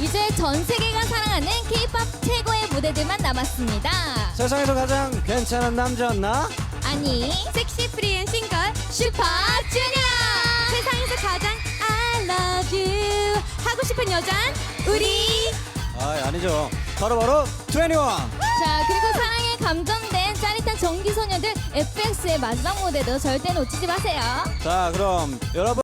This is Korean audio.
이제 전 세계가 사랑하는 K-pop 최고의 무대들만 남았습니다. 세상에서 가장 괜찮은 남자였나? 아니, 섹시 프리한 싱글 슈퍼주니어! 세상에서 가장 I love you 하고 싶은 여잔 우리! 아 아니죠. 바로 바로 21. 자, 그리고 사랑에 감전된 짜릿한 전기소녀들 FX의 마지막 무대도 절대 놓치지 마세요. 자 그럼 여러분.